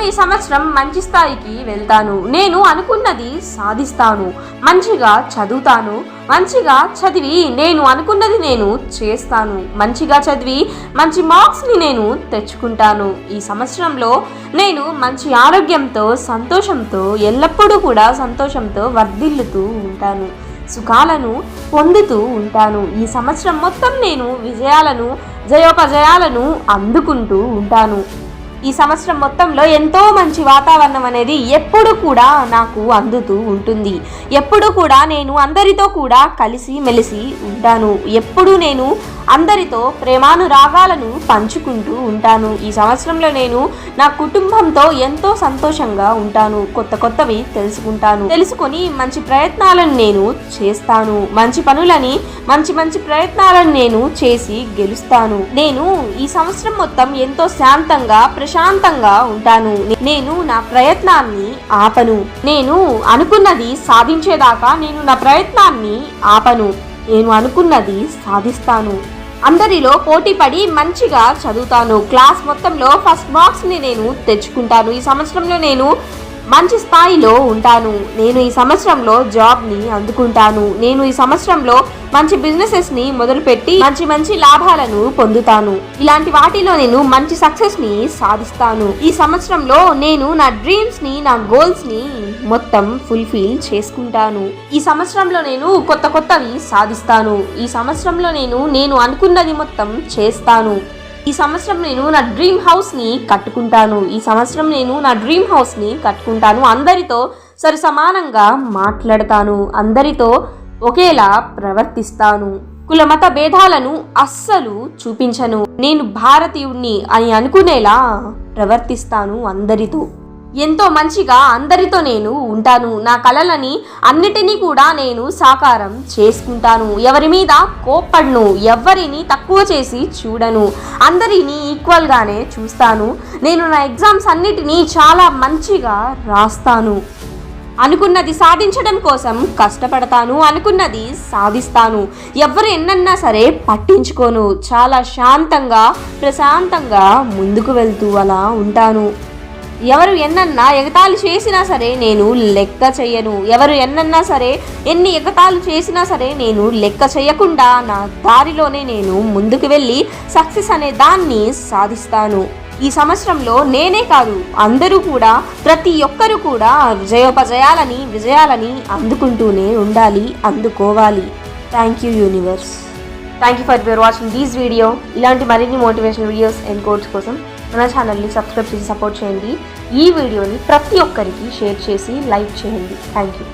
ఈ సంవత్సరం మంచి స్థాయికి వెళ్తాను. నేను అనుకున్నది సాధిస్తాను. మంచిగా చదువుతాను. మంచిగా చదివి నేను అనుకున్నది నేను చేస్తాను. మంచిగా చదివి మంచి మార్క్స్ని నేను తెచ్చుకుంటాను. ఈ సంవత్సరంలో నేను మంచి ఆరోగ్యంతో సంతోషంతో ఎల్లప్పుడూ కూడా సంతోషంతో వర్ధిల్లుతూ ఉంటాను. సుఖాలను పొందుతూ ఉంటాను. ఈ సంవత్సరం మొత్తం నేను విజయాలను జయోపజయాలను అందుకుంటూ ఉంటాను. ఈ సంవత్సరం మొత్తంలో ఎంతో మంచి వాతావరణం అనేది ఎప్పుడు కూడా నాకు అందుతూ ఉంటుంది. ఎప్పుడు కూడా నేను అందరితో కూడా కలిసి మెలిసి ఉంటాను. ఎప్పుడు నేను అందరితో ప్రేమానురాగాలను పంచుకుంటూ ఉంటాను. ఈ సంవత్సరంలో నేను నా కుటుంబంతో ఎంతో సంతోషంగా ఉంటాను. కొత్త కొత్తవి తెలుసుకుంటాను. తెలుసుకొని మంచి ప్రయత్నాలను నేను చేస్తాను. మంచి పనులని మంచి మంచి ప్రయత్నాలను నేను చేసి గెలుస్తాను. నేను ఈ సంవత్సరం మొత్తం ఎంతో శాంతంగా ప్రశాంతంగా ఉంటాను. నేను నా ప్రయత్నాన్ని ఆపను. నేను అనుకున్నది సాధించేదాకా నేను నా ప్రయత్నాన్ని ఆపను. నేను అనుకున్నది సాధిస్తాను. అందరిలో పోటీ పడి మంచిగా చదువుతాను. క్లాస్ మొత్తంలో ఫస్ట్ మార్క్స్ని నేను తెచ్చుకుంటాను. ఈ సంవత్సరంలో నేను మంచి స్థాయిలో ఉంటాను. నేను ఈ సంవత్సరంలో జాబ్ని అందుకుంటాను. నేను ఈ సంవత్సరంలో మంచి బిజినెసెస్ని మొదలుపెట్టి మంచి మంచి లాభాలను పొందుతాను. ఇలాంటి వాటిలో నేను మంచి సక్సెస్ని సాధిస్తాను. ఈ సంవత్సరంలో నేను నా డ్రీమ్స్ని నా గోల్స్ని మొత్తం ఫుల్ఫిల్ చేసుకుంటాను. ఈ సంవత్సరంలో నేను కొత్త కొత్తవి సాధిస్తాను. ఈ సంవత్సరంలో నేను నేను అనుకున్నది మొత్తం చేస్తాను. ఈ సంవత్సరం నేను నా డ్రీమ్ హౌస్ని కట్టుకుంటాను. ఈ సంవత్సరం నేను నా డ్రీమ్ హౌస్ని కట్టుకుంటాను. అందరితో సరి సమానంగా మాట్లాడతాను. అందరితో ఒకేలా ప్రవర్తిస్తాను. కుల మత భేదాలను అస్సలు చూపించను. నేను భారతీయుణ్ణి అని అనుకునేలా ప్రవర్తిస్తాను అందరితో. ఎంతో మంచిగా అందరితో నేను ఉంటాను. నా కలలని అన్నిటినీ కూడా నేను సాకారం చేసుకుంటాను. ఎవరి మీద కోప్పడ్ను ఎవరిని తక్కువ చేసి చూడను. అందరినీ ఈక్వల్గానే చూస్తాను. నేను నా ఎగ్జామ్స్ అన్నిటినీ చాలా మంచిగా రాస్తాను. అనుకున్నది సాధించడం కోసం కష్టపడతాను. అనుకున్నది సాధిస్తాను. ఎవరు ఎన్నన్నా సరే పట్టించుకోను. చాలా శాంతంగా ప్రశాంతంగా ముందుకు వెళ్తూ అలా ఉంటాను. ఎవరు ఎన్నన్నా ఎగతాళి చేసినా సరే నేను లెక్క చేయను ఎవరు ఎన్నన్నా సరే ఎన్ని ఎగతాలు చేసినా సరే నేను లెక్క చేయకుండా నా దారిలోనే నేను ముందుకు వెళ్ళి సక్సెస్ అనే దాన్ని సాధిస్తాను. ఈ సంవత్సరంలో నేనే కాదు అందరూ కూడా ప్రతి ఒక్కరూ కూడా విజయోపజయాలని విజయాలని అందుకుంటూనే ఉండాలి అందుకోవాలి. Thank you universe thank you for your watching these video ఇలాంటి మరిన్ని మోటివేషనల్ వీడియోస్ అండ్ కోర్స్ కోసం మన ఛానల్ని సబ్స్క్రైబ్ చేసి సపోర్ట్ చేయండి. ఈ వీడియోని ప్రతి ఒక్కరికి షేర్ చేసి లైక్ చేయండి. Thank you